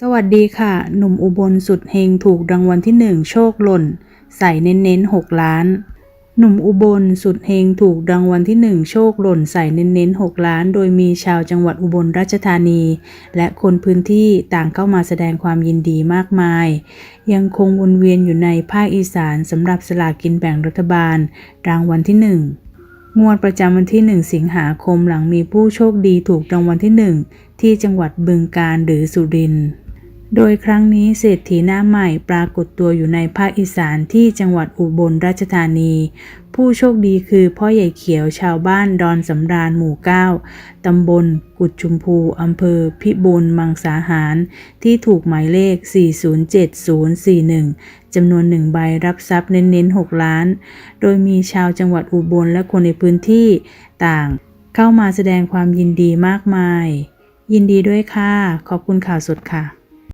สวัสดีค่ะ หนุ่มอุบลสุดเฮงถูกรางวัลที่หนึ่งโชคหล่น ใส่เน้นๆ6ล้าน หนุ่มอุบลสุดเฮงถูกรางวัลที่หนึ่งโชคหล่นใส่เน้นๆ6ล้าน โดยมีชาวจังหวัดอุบลราชธานี และคนพื้นที่ต่างเข้ามาแสดงความยินดีมากมาย ยังคงวนเวียนอยู่ในภาคอีสานสำหรับสลากกินแบ่งรัฐบาล รางวัลที่หนึ่งงวดประจำวันที่ 1 สิงหาคมหลังมีผู้โชคดีถูกรางวัลที่ 1 ที่จังหวัดบึงกาฬหรือสุรินทร์ โดยครั้งนี้เศรษฐีหน้าใหม่ปรากฏตัวอยู่ในภาคอีสานที่จังหวัดอุบลราชธานี ผู้โชคดีคือพ่อใหญ่เขียวชาวบ้านดอนสำราญหมู่9ตำบล กุดชุมพูอำเภอ พิบูลมังสาหาร ที่ถูกหมายเลข 407041 จำนวนหนึ่งใบรับทรัพย์เน้นๆ 6 ล้าน โดยมีชาวจังหวัดอุบลและคนในพื้นที่ต่างเข้ามาแสดงความยินดีมากมาย ยินดีด้วยค่ะ ขอบคุณข่าวสดค่ะ